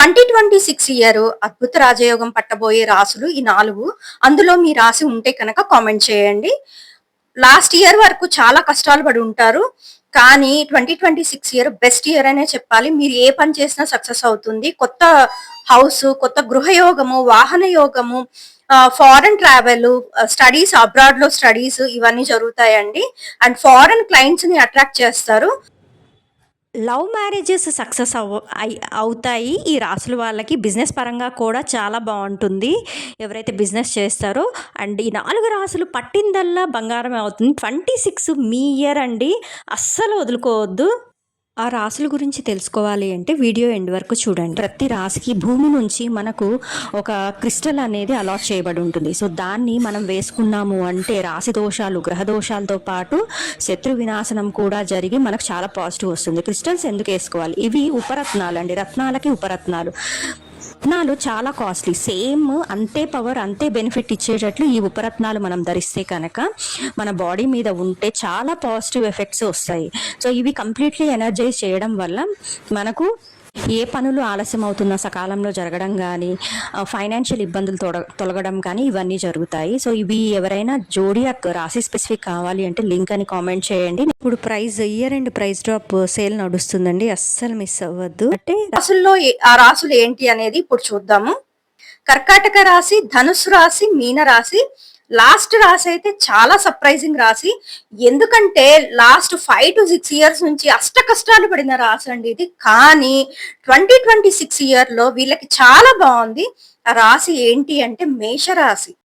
Twenty twenty six year అద్భుత రాజయోగం పట్టబోయే రాసులు ఈ నాలుగు. అందులో మీ రాసి ఉంటే కనుక కామెంట్ చేయండి. లాస్ట్ ఇయర్ వరకు చాలా కష్టాలు పడి ఉంటారు. కానీ twenty twenty six year best year అనే చెప్పాలి. మీరు ఏ పని చేసినా సక్సెస్ అవుతుంది. కొత్త హౌస్ కొత్త గృహయోగము వాహన యోగము ఫారెన్ ట్రావెల్ స్టడీస్ అబ్రాడ్లో స్టడీస్ ఇవన్నీ జరుగుతాయండి. అండ్ ఫారెన్ క్లయింట్స్ని అట్రాక్ట్ చేస్తారు. లవ్ మ్యారేజెస్ సక్సెస్ అవ అవుతాయి. ఈ రాసుల వాళ్ళకి బిజినెస్ పరంగా కూడా చాలా బాగుంటుంది. ఎవరైతే బిజినెస్ చేస్తారో అండ్ ఈ నాలుగు రాసులు పట్టిందల్లా బంగారం అవుతుంది. ట్వంటీ సిక్స్ మీ ఇయర్ అండి. అస్సలు వదులుకోవద్దు. ఆ రాసుల గురించి తెలుసుకోవాలి అంటే వీడియో ఎండ్ వరకు చూడండి. ప్రతి రాశికి భూమి నుంచి మనకు ఒక క్రిస్టల్ అనేది అలాట్ చేయబడి ఉంటుంది. సో దాన్ని మనం వేసుకున్నాము అంటే రాశి దోషాలు గ్రహ దోషాలతో పాటు శత్రు వినాశనం కూడా జరిగి మనకు చాలా పాజిటివ్ వస్తుంది. క్రిస్టల్స్ ఎందుకు వేసుకోవాలి? ఇవి ఉపరత్నాలు అండి. రత్నాలకి ఉపరత్నాలు. రత్నాలు చాలా కాస్ట్లీ. సేమ్ అంతే పవర్ అంతే బెనిఫిట్ ఇచ్చేటట్లు ఈ ఉపరత్నాలు మనం ధరిస్తే కనుక మన బాడీ మీద ఉంటే చాలా పాజిటివ్ ఎఫెక్ట్స్ వస్తాయి. సో ఇవి కంప్లీట్లీ ఎనర్జైజ్ చేయడం వల్ల మనకు ఏ పనులు ఆలస్యం అవుతున్నా సకాలంలో జరగడం కానీ ఫైనాన్షియల్ ఇబ్బందులు తొలగడం కానీ ఇవన్నీ జరుగుతాయి. సో ఇవి ఎవరైనా జోడియాక్ రాశి స్పెసిఫిక్ కావాలి అంటే లింక్ అని కామెంట్ చేయండి. ఇప్పుడు price year and price drop sale నడుస్తుందండి. అస్సలు మిస్ అవ్వద్దు. అంటే రాసుల్లో ఆ రాసులు ఏంటి అనేది ఇప్పుడు చూద్దాము. కర్కాటక రాశి ధనుసు రాశి మీన రాశి. లాస్ట్ రాశి అయితే చాలా సర్ప్రైజింగ్ రాశి. ఎందుకంటే last five to six years నుంచి అష్ట కష్టాలు పడిన రాశి అండి ఇది. కానీ ట్వంటీ ట్వంటీ సిక్స్ ఇయర్లో వీళ్ళకి చాలా బాగుంది. ఆ రాశి ఏంటి అంటే మేష రాశి